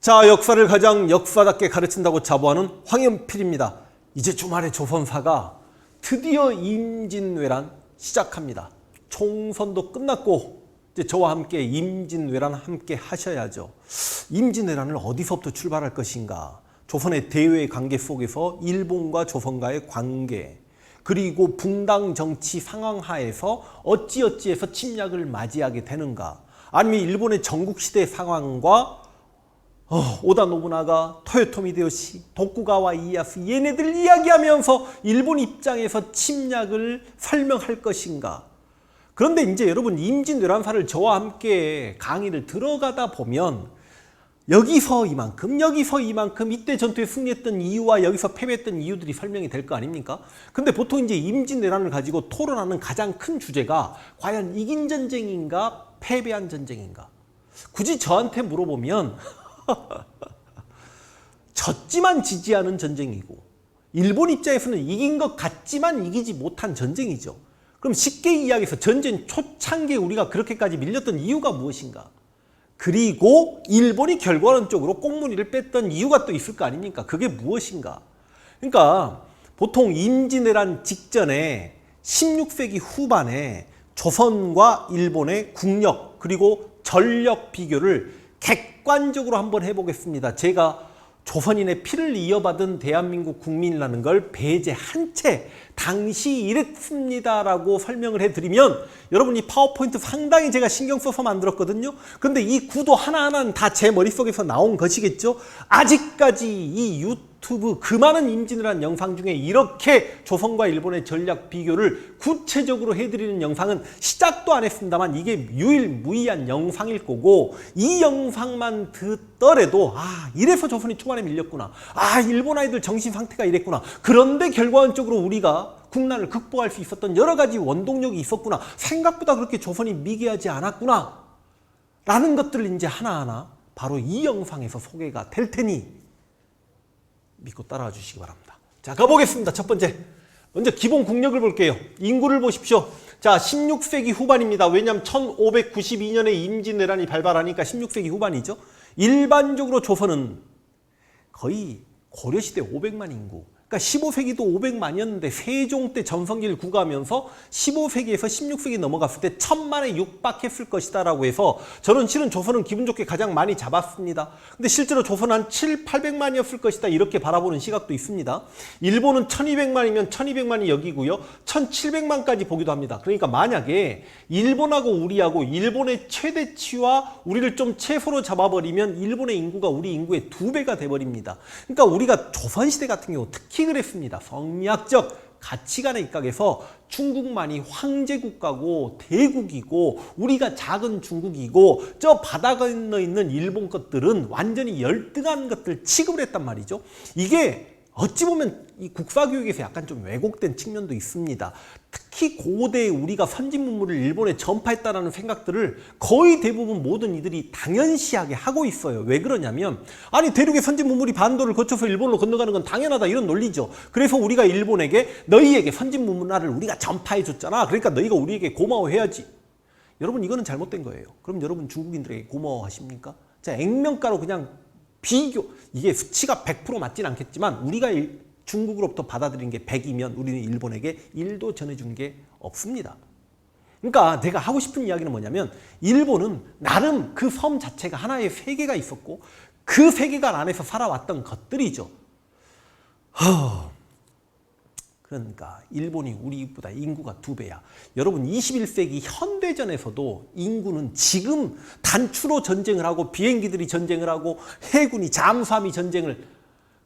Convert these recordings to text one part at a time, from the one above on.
자, 역사를 가장 역사답게 가르친다고 자부하는 황현필입니다. 이제 주말에 조선사가 드디어 임진왜란 시작합니다. 총선도 끝났고 이제 저와 함께 임진왜란 함께 하셔야죠. 임진왜란을 어디서부터 출발할 것인가? 조선의 대외 관계 속에서 일본과 조선과의 관계 그리고 분당 정치 상황 하에서 어찌어찌해서 침략을 맞이하게 되는가? 아니면 일본의 전국 시대 상황과 어, 오다 노부나가, 토요토미 데요시, 도쿠가와 이야스 얘네들 이야기하면서 일본 입장에서 침략을 설명할 것인가? 그런데 이제 여러분 임진왜란사를 저와 함께 강의를 들어가다 보면 여기서 이만큼, 여기서 이만큼, 이때 전투에 승리했던 이유와 여기서 패배했던 이유들이 설명이 될 거 아닙니까? 근데 보통 이제 임진왜란을 가지고 토론하는 가장 큰 주제가 과연 이긴 전쟁인가, 패배한 전쟁인가? 굳이 저한테 물어보면 졌지만 지지 않은 전쟁이고 일본 입장에서는 이긴 것 같지만 이기지 못한 전쟁이죠. 그럼 쉽게 이야기해서 전쟁 초창기에 우리가 그렇게까지 밀렸던 이유가 무엇인가? 그리고 일본이 결과론적으로 꽁무니를 뺐던 이유가 또 있을 거 아닙니까? 그게 무엇인가? 그러니까 보통 임진왜란 직전에 16세기 후반에 조선과 일본의 국력 그리고 전력 비교를 객관적으로 한번 해보겠습니다. 제가 조선인의 피를 이어받은 대한민국 국민이라는 걸 배제한 채 당시 이랬습니다라고 설명을 해드리면 여러분 이 파워포인트 상당히 제가 신경 써서 만들었거든요. 근데 이 구도 하나하나는 다 제 머릿속에서 나온 것이겠죠. 아직까지 이 유튜브 그 많은 임진왜란 영상 중에 이렇게 조선과 일본의 전략 비교를 구체적으로 해드리는 영상은 시작도 안 했습니다만 이게 유일무이한 영상일 거고 이 영상만 듣더라도 아 이래서 조선이 초반에 밀렸구나 아 일본 아이들 정신 상태가 이랬구나 그런데 결과적으로 우리가 국난을 극복할 수 있었던 여러 가지 원동력이 있었구나 생각보다 그렇게 조선이 미개하지 않았구나 라는 것들을 이제 하나하나 바로 이 영상에서 소개가 될 테니 믿고 따라와 주시기 바랍니다. 자, 가보겠습니다. 첫 번째. 먼저 기본 국력을 볼게요. 인구를 보십시오. 자, 16세기 후반입니다. 왜냐하면 1592년에 임진왜란이 발발하니까 16세기 후반이죠. 일반적으로 조선은 거의 고려시대 500만 인구. 그러니까 15세기도 500만이었는데 세종 때 전성기를 구가하면서 15세기에서 16세기 넘어갔을 때 천만에 육박했을 것이다 라고 해서 저는 실은 조선은 기분 좋게 가장 많이 잡았습니다. 근데 실제로 조선은 한 7, 800만이었을 것이다 이렇게 바라보는 시각도 있습니다. 일본은 1200만이면 1200만이 여기고요. 1700만까지 보기도 합니다. 그러니까 만약에 일본하고 우리하고 일본의 최대치와 우리를 좀 채소로 잡아버리면 일본의 인구가 우리 인구의 두 배가 돼버립니다. 그러니까 우리가 조선시대 같은 경우 특히 그랬습니다. 성리학적 가치관에 입각해서 중국만이 황제 국가고 대국이고 우리가 작은 중국이고 저 바다 건너 있는 일본 것들은 완전히 열등한 것들 취급을 했단 말이죠. 이게 어찌 보면 이 국사 교육에서 약간 좀 왜곡된 측면도 있습니다. 특히 고대 우리가 선진 문물을 일본에 전파했다라는 생각들을 거의 대부분 모든 이들이 당연시하게 하고 있어요. 왜 그러냐면 아니 대륙의 선진 문물이 반도를 거쳐서 일본으로 건너가는 건 당연하다 이런 논리죠. 그래서 우리가 일본에게 너희에게 선진 문화를 우리가 전파해 줬잖아. 그러니까 너희가 우리에게 고마워해야지. 여러분 이거는 잘못된 거예요. 그럼 여러분 중국인들에게 고마워하십니까? 자 액면가로 그냥 비교 이게 수치가 100% 맞진 않겠지만 우리가 일- 중국으로부터 받아들인 게 100이면 우리는 일본에게 1도 전해준 게 없습니다. 그러니까 내가 하고 싶은 이야기는 뭐냐면 일본은 나름 그 섬 자체가 하나의 세계가 있었고 그 세계관 안에서 살아왔던 것들이죠. 허. 그러니까 일본이 우리보다 인구가 두 배야. 여러분 21세기 현대전에서도 인구는 지금 단추로 전쟁을 하고 비행기들이 전쟁을 하고 해군이 잠수함이 전쟁을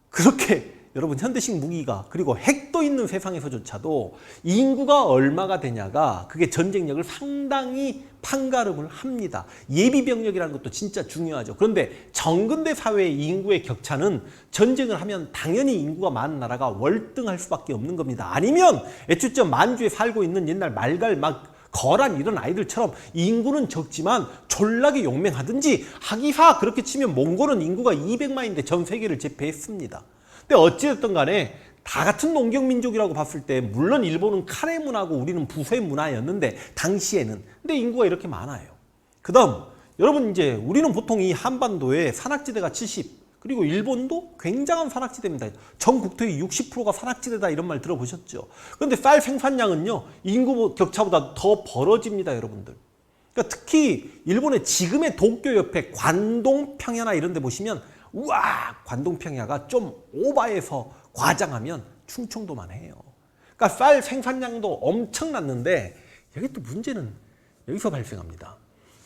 그렇게 여러분 현대식 무기가 그리고 핵도 있는 세상에서조차도 인구가 얼마가 되냐가 그게 전쟁력을 상당히 판가름을 합니다. 예비 병력이라는 것도 진짜 중요하죠. 그런데 정근대 사회의 인구의 격차는 전쟁을 하면 당연히 인구가 많은 나라가 월등할 수밖에 없는 겁니다. 아니면 애초점 만주에 살고 있는 옛날 말갈 막 거란 이런 아이들처럼 인구는 적지만 졸라게 용맹하든지 하기사 그렇게 치면 몽골은 인구가 200만인데 전 세계를 제패했습니다. 근데 어찌됐든 간에 다 같은 농경 민족이라고 봤을 때 물론 일본은 카레 문화고 우리는 부세 문화였는데 당시에는 근데 인구가 이렇게 많아요. 그 다음 여러분 이제 우리는 보통 이 한반도에 산악지대가 70 그리고 일본도 굉장한 산악지대입니다. 전 국토의 60%가 산악지대다 이런 말 들어보셨죠? 그런데 쌀 생산량은요 인구 격차보다 더 벌어집니다, 여러분들. 그러니까 특히 일본의 지금의 도쿄 옆에 관동 평야나 이런 데 보시면 우와 관동 평야가 좀 오바해서 과장하면 충청도만 해요. 그러니까 쌀 생산량도 엄청났는데 여기 또 문제는 여기서 발생합니다.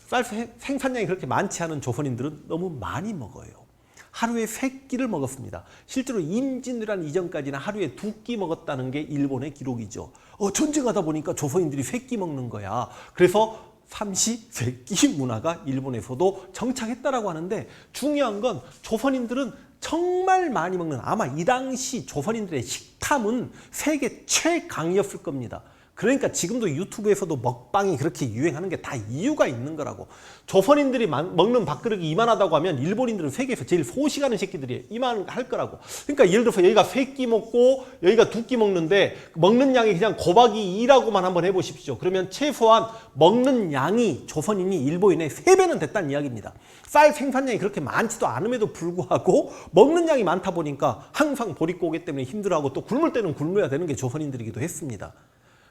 쌀 생- 생산량이 그렇게 많지 않은 조선인들은 너무 많이 먹어요. 하루에 세 끼를 먹었습니다. 실제로 임진왜란 이전까지는 하루에 두 끼 먹었다는 게 일본의 기록이죠. 어, 전쟁하다 보니까 조선인들이 세 끼 먹는 거야. 그래서 삼시 세끼 문화가 일본에서도 정착했다라고 하는데 중요한 건 조선인들은 정말 많이 먹는 아마 이 당시 조선인들의 식탐은 세계 최강이었을 겁니다. 그러니까 지금도 유튜브에서도 먹방이 그렇게 유행하는 게 다 이유가 있는 거라고. 조선인들이 만- 먹는 밥그릇이 이만하다고 하면 일본인들은 세계에서 제일 소식하는 새끼들이 이만할 거라고. 그러니까 예를 들어서 여기가 세 끼 먹고 여기가 두 끼 먹는데 먹는 양이 그냥 곱하기 2라고만 한번 해보십시오. 그러면 최소한 먹는 양이 조선인이 일본인의 세배는 됐다는 이야기입니다. 쌀 생산량이 그렇게 많지도 않음에도 불구하고 먹는 양이 많다 보니까 항상 보릿고 오기 때문에 힘들어하고 또 굶을 때는 굶어야 되는 게 조선인들이기도 했습니다.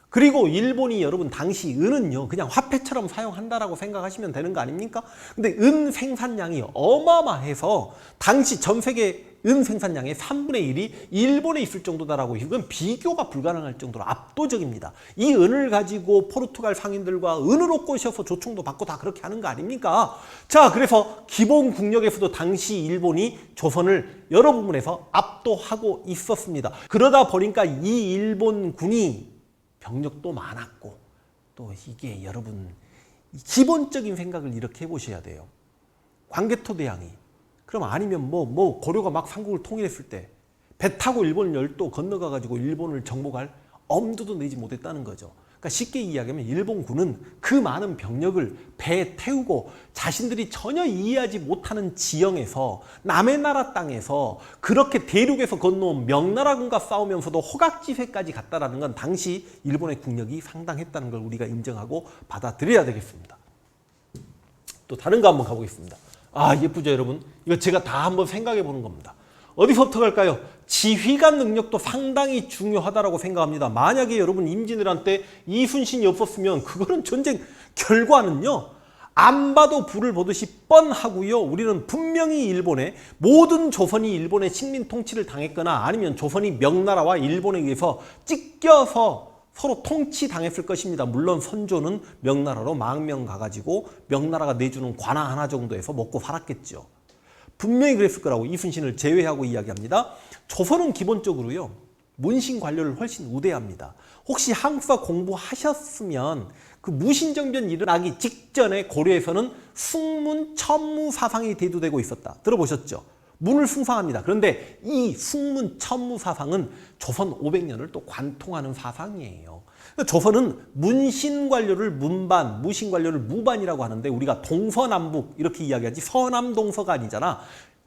그리고 일본이 여러분 당시 은은요 그냥 화폐처럼 사용한다라고 생각하시면 되는 거 아닙니까? 근데 은 생산량이 어마어마해서 당시 전 세계 은 생산량의 3분의 1이 일본에 있을 정도다라고 이건 비교가 불가능할 정도로 압도적입니다. 이 은을 가지고 포르투갈 상인들과 은으로 꼬셔서 조총도 받고 다 그렇게 하는 거 아닙니까? 자, 그래서 기본 국력에서도 당시 일본이 조선을 여러 부분에서 압도하고 있었습니다. 그러다 보니까 이 일본군이 병력도 많았고 또 이게 여러분 이 기본적인 생각을 이렇게 해보셔야 돼요. 광개토 대왕이 그럼 아니면 뭐뭐 고려가 막 삼국을 통일했을 때 배 타고 일본 열도 건너가 가지고 일본을 정복할 엄두도 내지 못했다는 거죠. 그러니까 쉽게 이야기하면 일본군은 그 많은 병력을 배에 태우고 자신들이 전혀 이해하지 못하는 지형에서 남의 나라 땅에서 그렇게 대륙에서 건너온 명나라군과 싸우면서도 허각지세까지 갔다라는 건 당시 일본의 국력이 상당했다는 걸 우리가 인정하고 받아들여야 되겠습니다. 또 다른 거 한번 가보겠습니다. 아 예쁘죠 여러분? 이거 제가 다 한번 생각해 보는 겁니다. 어디서부터 갈까요? 지휘관 능력도 상당히 중요하다라고 생각합니다. 만약에 여러분 임진왜란 때 이순신이 없었으면 그거는 전쟁 결과는요. 안 봐도 불을 보듯이 뻔하고요. 우리는 분명히 일본에 모든 조선이 일본의 식민 통치를 당했거나 아니면 조선이 명나라와 일본에 의해서 찢겨서 서로 통치당했을 것입니다. 물론 선조는 명나라로 망명 가가지고 명나라가 내주는 관아 하나 정도에서 먹고 살았겠죠. 분명히 그랬을 거라고 이순신을 제외하고 이야기합니다. 조선은 기본적으로요. 문신 관료를 훨씬 우대합니다. 혹시 한국사 공부하셨으면 그 무신정변 일어나기 직전에 고려에서는 숙문 천무 사상이 대두되고 있었다. 들어보셨죠? 문을 숭상합니다. 그런데 이 숙문 천무 사상은 조선 500년을 또 관통하는 사상이에요. 조선은 문신 관료를 문반, 무신 관료를 무반이라고 하는데 우리가 동서남북 이렇게 이야기하지 서남동서가 아니잖아.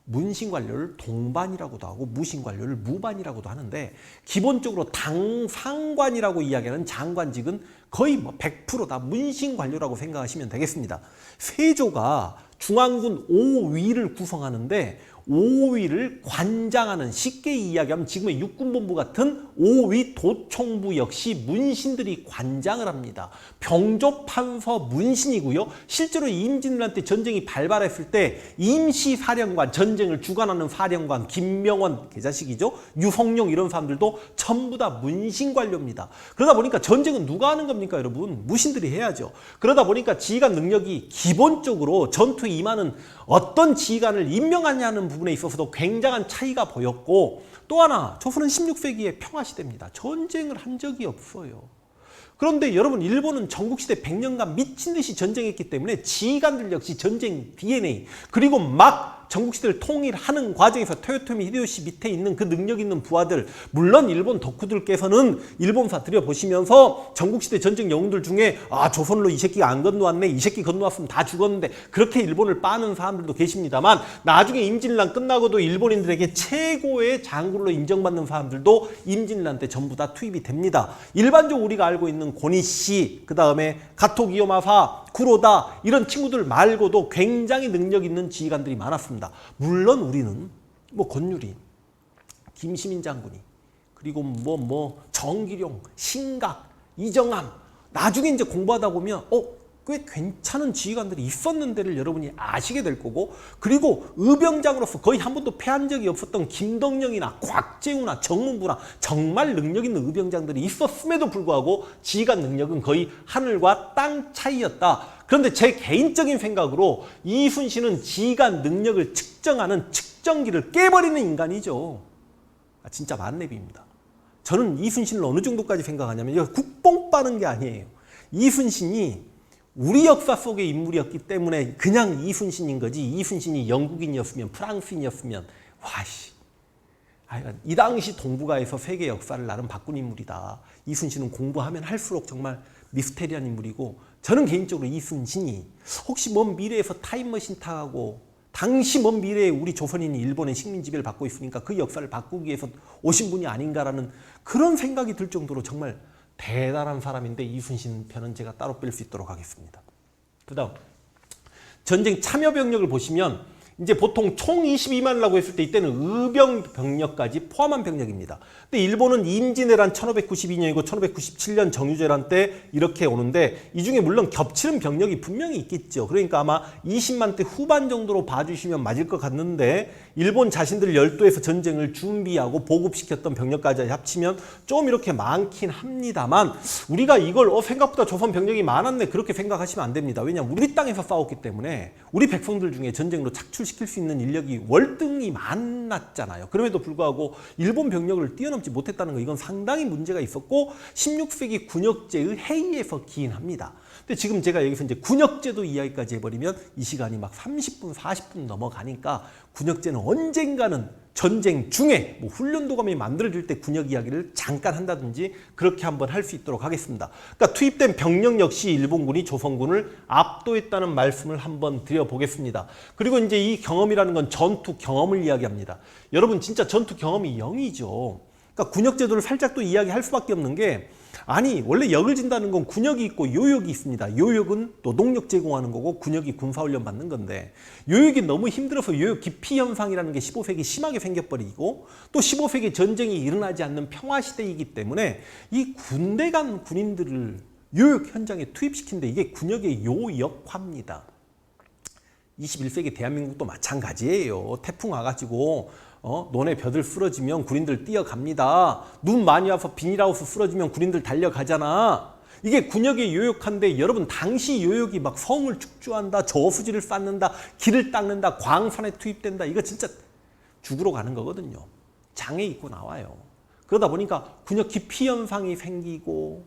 문신 관료를 동반이라고도 하고 무신 관료를 무반이라고도 하는데 기본적으로 당상관이라고 이야기하는 장관직은 거의 뭐 100%다 문신 관료라고 생각하시면 되겠습니다. 세조가 중앙군 5위를 구성하는데 5위를 관장하는 쉽게 이야기하면 지금의 육군본부 같은 5위 도총부 역시 문신들이 관장을 합니다. 병조판서 문신이고요. 실제로 임진왜란 때 전쟁이 발발했을 때 임시사령관 전쟁을 주관하는 사령관 김명원 개자식이죠. 유성룡 이런 사람들도 전부 다 문신 관료입니다. 그러다 보니까 전쟁은 누가 하는 겁니까 여러분? 무신들이 해야죠. 그러다 보니까 지휘관 능력이 기본적으로 전투에 임하는 어떤 지휘관을 임명하냐는 부분 에 있어서도 굉장한 차이가 보였고 또 하나 조선은 16세기의 평화시대입니다. 전쟁을 한 적이 없어요. 그런데 여러분 일본은 전국시대 100년간 미친 듯이 전쟁했기 때문에 지휘관들 역시 전쟁 DNA 그리고 막 전국시대를 통일하는 과정에서 토요토미 히데요시 밑에 있는 그 능력 있는 부하들 물론 일본 덕후들께서는 일본사 들여보시면서 전국시대 전쟁 영웅들 중에 아 조선로 이 새끼가 안 건너왔네 이 새끼 건너왔으면 다 죽었는데 그렇게 일본을 빠는 사람들도 계십니다만 나중에 임진왜란 끝나고도 일본인들에게 최고의 장군으로 인정받는 사람들도 임진왜란 때 전부 다 투입이 됩니다. 일반적으로 우리가 알고 있는 고니씨 그 다음에 가토 기요마사 구로다 이런 친구들 말고도 굉장히 능력 있는 지휘관들이 많았습니다. 물론 우리는 뭐 권유리, 김시민 장군이 그리고 뭐뭐 정기룡, 신각, 이정함 나중에 이제 공부하다 보면 어 꽤 괜찮은 지휘관들이 있었는데를 여러분이 아시게 될 거고 그리고 의병장으로서 거의 한 번도 패한 적이 없었던 김덕령이나 곽재우나 정문부나 정말 능력 있는 의병장들이 있었음에도 불구하고 지휘관 능력은 거의 하늘과 땅 차이였다. 그런데 제 개인적인 생각으로 이순신은 지휘관 능력을 측정하는 측정기를 깨버리는 인간이죠. 아, 진짜 만렙입니다. 저는 이순신을 어느 정도까지 생각하냐면 국뽕 빠는 게 아니에요. 이순신이 우리 역사 속의 인물이었기 때문에 그냥 이순신인 거지. 이순신이 영국인이었으면 프랑스인이었으면. 와씨. 아, 이 당시 동북아에서 세계 역사를 나름 바꾼 인물이다. 이순신은 공부하면 할수록 정말 미스테리한 인물이고 저는 개인적으로 이순신이 혹시 먼 미래에서 타임머신 타고 당시 먼 미래에 우리 조선인이 일본의 식민 지배를 받고 있으니까 그 역사를 바꾸기 위해서 오신 분이 아닌가라는 그런 생각이 들 정도로 정말 대단한 사람인데 이순신 편은 제가 따로 뺄 수 있도록 하겠습니다. 그 다음 전쟁 참여 병력을 보시면 이제 보통 총 22만이라고 했을 때 이때는 의병 병력까지 포함한 병력입니다. 근데 일본은 임진왜란 1592년이고 1597년 정유재란 때 이렇게 오는데 이 중에 물론 겹치는 병력이 분명히 있겠죠. 그러니까 아마 20만 대 후반 정도로 봐주시면 맞을 것 같는데 일본 자신들 열도에서 전쟁을 준비하고 보급시켰던 병력까지 합치면 좀 이렇게 많긴 합니다만 우리가 이걸 어 생각보다 조선 병력이 많았네 그렇게 생각하시면 안 됩니다. 왜냐하면 우리 땅에서 싸웠기 때문에 우리 백성들 중에 전쟁으로 착출 시킬 수 있는 인력이 월등히 많았잖아요. 그럼에도 불구하고 일본 병력을 뛰어넘지 못했다는 거 이건 상당히 문제가 있었고 16세기 군역제의 해이에서 기인합니다. 근데 지금 제가 여기서 이제 군역제도 이야기까지 해버리면 이 시간이 막 30분, 40분 넘어가니까 군역제는 언젠가는 전쟁 중에 뭐 훈련도감이 만들어질 때 군역 이야기를 잠깐 한다든지 그렇게 한번 할 수 있도록 하겠습니다. 그러니까 투입된 병력 역시 일본군이 조선군을 압도했다는 말씀을 한번 드려보겠습니다. 그리고 이제 이 경험이라는 건 전투 경험을 이야기합니다. 여러분 진짜 전투 경험이 0이죠. 그러니까 군역 제도를 살짝 또 이야기할 수밖에 없는 게 아니 원래 역을 진다는 건 군역이 있고 요역이 있습니다. 요역은 노동력 제공하는 거고 군역이 군사훈련 받는 건데 요역이 너무 힘들어서 요역 기피 현상이라는 게 15세기 심하게 생겨버리고 또 15세기 전쟁이 일어나지 않는 평화 시대이기 때문에 이 군대 간 군인들을 요역 현장에 투입시킨데 이게 군역의 요역화입니다. 21세기 대한민국도 마찬가지예요. 태풍 와가지고 어? 논에 벼들 쓰러지면 군인들 뛰어갑니다. 눈 많이 와서 비닐하우스 쓰러지면 군인들 달려가잖아. 이게 군역의 요역한데 여러분 당시 요역이 막 성을 축주한다, 저수지를 쌓는다, 길을 닦는다, 광산에 투입된다. 이거 진짜 죽으러 가는 거거든요. 장애 입고 나와요. 그러다 보니까 군역 기피 현상이 생기고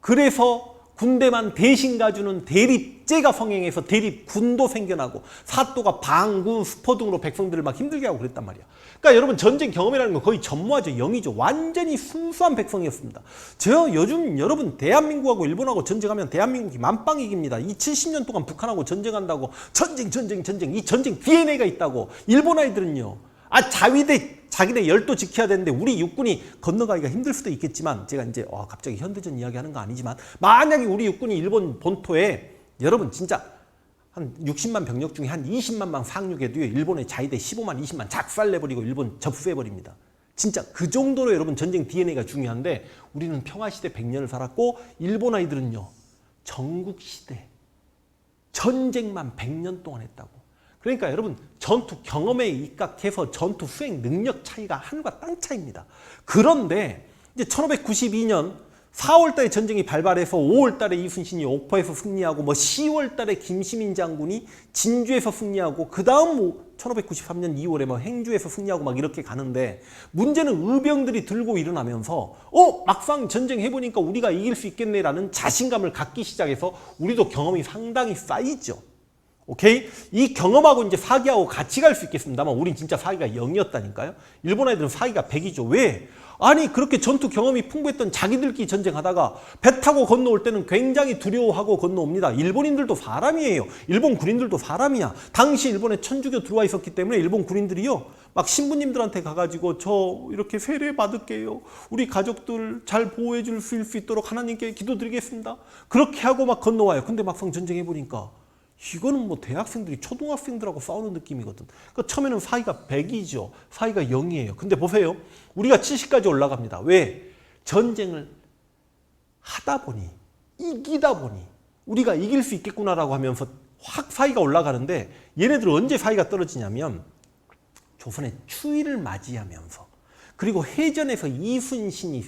그래서 군대만 대신 가주는 대립제가 성행해서 대립군도 생겨나고 사또가 방군, 수포 등으로 백성들을 막 힘들게 하고 그랬단 말이야. 그러니까 여러분 전쟁 경험이라는 건 거의 전무하죠. 영이죠. 완전히 순수한 백성이었습니다. 저 요즘 여러분 대한민국하고 일본하고 전쟁하면 대한민국이 만빵 이깁니다. 이 70년 동안 북한하고 전쟁한다고 전쟁 전쟁 전쟁 이 전쟁 DNA가 있다고 일본 아이들은요. 아 자위대 자기네 열도 지켜야 되는데 우리 육군이 건너가기가 힘들 수도 있겠지만 제가 이제 와 갑자기 현대전 이야기하는 거 아니지만 만약에 우리 육군이 일본 본토에 여러분 진짜 한 60만 병력 중에 한 20만 만 상륙해도요 일본의 자위대 15만 20만 작살내버리고 일본 접수해버립니다. 진짜 그 정도로 여러분 전쟁 DNA가 중요한데 우리는 평화시대 100년을 살았고 일본 아이들은요 전국시대 전쟁만 100년 동안 했다고. 그러니까 여러분 전투 경험에 입각해서 전투 수행 능력 차이가 하늘과 땅 차이입니다. 그런데 이제 1592년 4월 달에 전쟁이 발발해서 5월 달에 이순신이 옥포에서 승리하고 뭐 10월 달에 김시민 장군이 진주에서 승리하고 그 다음 1593년 2월에 뭐 행주에서 승리하고 막 이렇게 가는데 문제는 의병들이 들고 일어나면서 어 막상 전쟁 해 보니까 우리가 이길 수 있겠네라는 자신감을 갖기 시작해서 우리도 경험이 상당히 쌓이죠. 오케이? 이 경험하고 이제 사기하고 같이 갈 수 있겠습니다만 우린 진짜 사기가 0이었다니까요. 일본 애들은 사기가 100이죠. 왜? 아니 그렇게 전투 경험이 풍부했던 자기들끼리 전쟁하다가 배 타고 건너올 때는 굉장히 두려워하고 건너옵니다. 일본인들도 사람이에요. 일본 군인들도 사람이야. 당시 일본에 천주교 들어와 있었기 때문에 일본 군인들이요. 막 신부님들한테 가가지고 저 이렇게 세례 받을게요. 우리 가족들 잘 보호해 줄 수 있도록 하나님께 기도드리겠습니다. 그렇게 하고 막 건너와요. 근데 막상 전쟁해 보니까 이거는 뭐 대학생들이 초등학생들하고 싸우는 느낌이거든. 그러니까 처음에는 사이가 100이죠. 사이가 0이에요. 근데 보세요. 우리가 70까지 올라갑니다. 왜? 전쟁을 하다 보니 이기다 보니 우리가 이길 수 있겠구나라고 하면서 확 사이가 올라가는데 얘네들은 언제 사이가 떨어지냐면 조선의 추위를 맞이하면서 그리고 해전에서 이순신이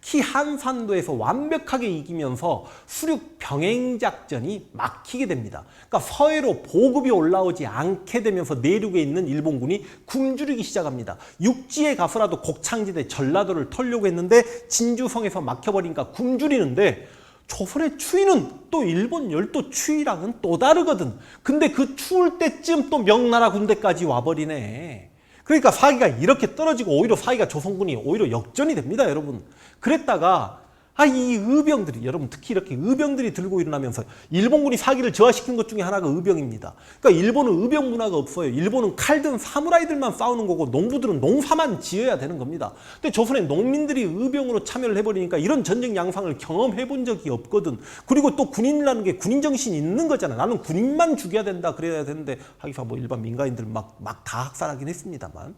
특히 한산도에서 완벽하게 이기면서 수륙 병행 작전이 막히게 됩니다. 그러니까 서해로 보급이 올라오지 않게 되면서 내륙에 있는 일본군이 굶주리기 시작합니다. 육지에 가서라도 곡창지대 전라도를 털려고 했는데 진주성에서 막혀버리니까 굶주리는데 조선의 추위는 또 일본 열도 추위랑은 또 다르거든. 근데 그 추울 때쯤 또 명나라 군대까지 와버리네. 그러니까 사기가 이렇게 떨어지고 오히려 사기가 조선군이 오히려 역전이 됩니다, 여러분. 그랬다가 아, 이 의병들이 여러분 특히 이렇게 의병들이 들고 일어나면서 일본군이 사기를 저하시킨 것 중에 하나가 의병입니다. 그러니까 일본은 의병 문화가 없어요. 일본은 칼든 사무라이들만 싸우는 거고 농부들은 농사만 지어야 되는 겁니다. 근데 조선의 농민들이 의병으로 참여를 해버리니까 이런 전쟁 양상을 경험해 본 적이 없거든. 그리고 또 군인이라는 게 군인 정신이 있는 거잖아. 나는 군인만 죽여야 된다 그래야 되는데 하기사 뭐 일반 민간인들 막 막 다 학살하긴 했습니다만.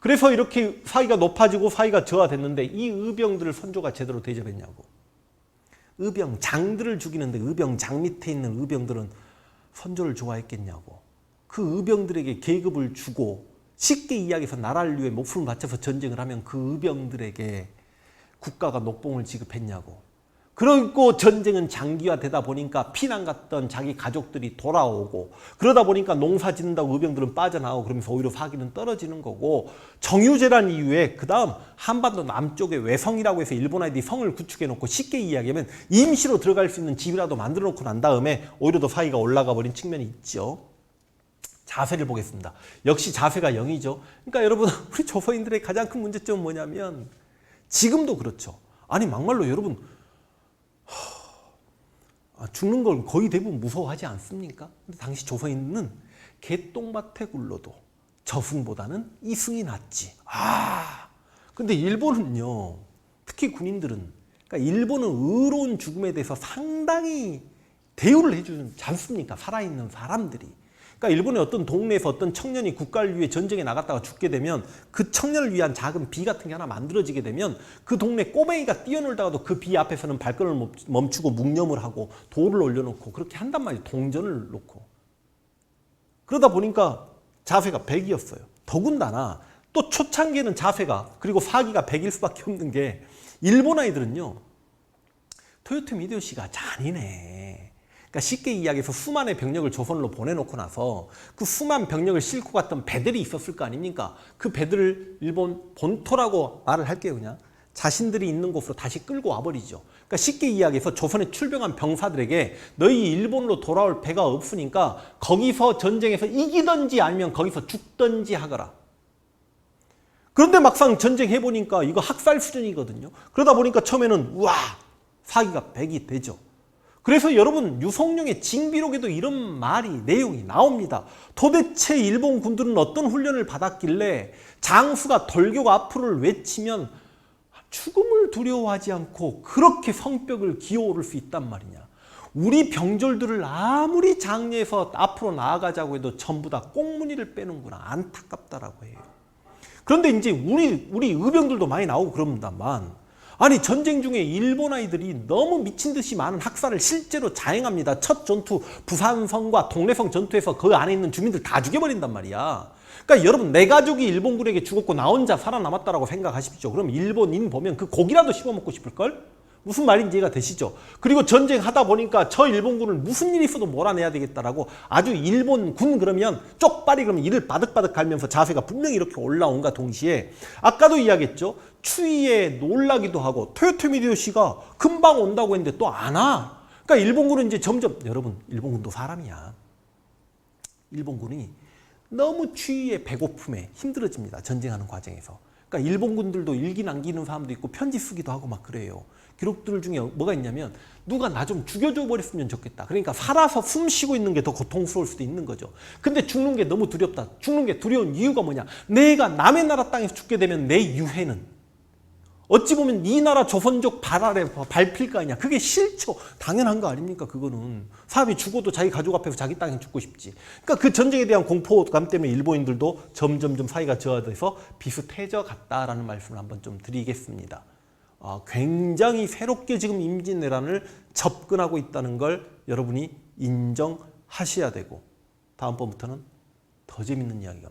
그래서 이렇게 사이가 높아지고 사이가 저하됐는데 이 의병들을 선조가 제대로 대접했냐고. 의병 장들을 죽이는데 의병 장 밑에 있는 의병들은 선조를 좋아했겠냐고. 그 의병들에게 계급을 주고 쉽게 이야기해서 나라를 위해 목숨을 바쳐서 전쟁을 하면 그 의병들에게 국가가 녹봉을 지급했냐고. 그리고 전쟁은 장기화되다 보니까 피난 갔던 자기 가족들이 돌아오고 그러다 보니까 농사 짓는다고 의병들은 빠져나오고 그러면서 오히려 사기는 떨어지는 거고 정유재란 이유에 그 다음 한반도 남쪽에 외성이라고 해서 일본 아이들이 성을 구축해 놓고 쉽게 이야기하면 임시로 들어갈 수 있는 집이라도 만들어 놓고 난 다음에 오히려 더 사기가 올라가 버린 측면이 있죠. 자세를 보겠습니다. 역시 자세가 0이죠. 그러니까 여러분 우리 조서인들의 가장 큰 문제점은 뭐냐면 지금도 그렇죠. 아니 막말로 여러분 아, 죽는 걸 거의 대부분 무서워하지 않습니까? 근데 당시 조선인은 개똥밭에 굴러도 저승보다는 이승이 낫지. 아, 근데 일본은요, 특히 군인들은, 그러니까 일본은 의로운 죽음에 대해서 상당히 대우를 해주지 않습니까? 살아있는 사람들이. 그러니까 일본의 어떤 동네에서 어떤 청년이 국가를 위해 전쟁에 나갔다가 죽게 되면 그 청년을 위한 작은 비 같은 게 하나 만들어지게 되면 그 동네 꼬맹이가 뛰어놀다가도 그 비 앞에서는 발걸음을 멈추고 묵념을 하고 돌을 올려놓고 그렇게 한단 말이에요. 동전을 놓고. 그러다 보니까 자세가 100이었어요. 더군다나 또 초창기에는 자세가 그리고 사기가 100일 수밖에 없는 게 일본 아이들은요. 토요토미 히데요시가 잔인해. 그러니까 쉽게 이야기해서 수만의 병력을 조선으로 보내놓고 나서 그 수만 병력을 싣고 갔던 배들이 있었을 거 아닙니까? 그 배들을 일본 본토라고 말을 할게요 그냥. 자신들이 있는 곳으로 다시 끌고 와버리죠. 그러니까 쉽게 이야기해서 조선에 출병한 병사들에게 너희 일본으로 돌아올 배가 없으니까 거기서 전쟁에서 이기든지 아니면 거기서 죽든지 하거라. 그런데 막상 전쟁해보니까 이거 학살 수준이거든요. 그러다 보니까 처음에는 우와 사기가 백이 되죠. 그래서 여러분 유성룡의 징비록에도 이런 말이 내용이 나옵니다. 도대체 일본 군들은 어떤 훈련을 받았길래 장수가 돌격 앞으로를 외치면 죽음을 두려워하지 않고 그렇게 성벽을 기어오를 수 있단 말이냐. 우리 병졸들을 아무리 장례에서 앞으로 나아가자고 해도 전부 다 꽁무니를 빼는구나. 안타깝다라고 해요. 그런데 이제 우리 우리 의병들도 많이 나오고 그럽니다만 아니 전쟁 중에 일본 아이들이 너무 미친 듯이 많은 학살을 실제로 자행합니다. 첫 전투 부산성과 동래성 전투에서 그 안에 있는 주민들 다 죽여버린단 말이야. 그러니까 여러분 내 가족이 일본군에게 죽었고 나 혼자 살아남았다라고 생각하십시오. 그럼 일본인 보면 그 고기라도 씹어 먹고 싶을 걸? 무슨 말인지 이해가 되시죠? 그리고 전쟁하다 보니까 저 일본군을 무슨 일이 있어도 몰아내야 되겠다라고 아주 일본군 그러면 쪽발이 그러면 이를 바득바득 갈면서 자세가 분명히 이렇게 올라온과 동시에 아까도 이야기했죠. 추위에 놀라기도 하고 토요토미 히데요시가 금방 온다고 했는데 또 안 와. 그러니까 일본군은 이제 점점 여러분 일본군도 사람이야. 일본군이 너무 추위에 배고픔에 힘들어집니다. 전쟁하는 과정에서. 그러니까 일본군들도 일기 남기는 사람도 있고 편지 쓰기도 하고 막 그래요. 기록들 중에 뭐가 있냐면 누가 나 좀 죽여줘 버렸으면 좋겠다. 그러니까 살아서 숨 쉬고 있는 게 더 고통스러울 수도 있는 거죠. 근데 죽는 게 너무 두렵다. 죽는 게 두려운 이유가 뭐냐? 내가 남의 나라 땅에서 죽게 되면 내 유해는 어찌 보면 이 나라 조선족 발 아래 밟힐 거 아니야. 그게 싫죠. 당연한 거 아닙니까? 그거는. 사람이 죽어도 자기 가족 앞에서 자기 땅에 죽고 싶지. 그러니까 그 전쟁에 대한 공포감 때문에 일본인들도 점점점 사이가 저하돼서 비슷해져 갔다라는 말씀을 한번 좀 드리겠습니다. 아, 굉장히 새롭게 지금 임진왜란을 접근하고 있다는 걸 여러분이 인정하셔야 되고 다음번부터는 더 재밌는 이야기가.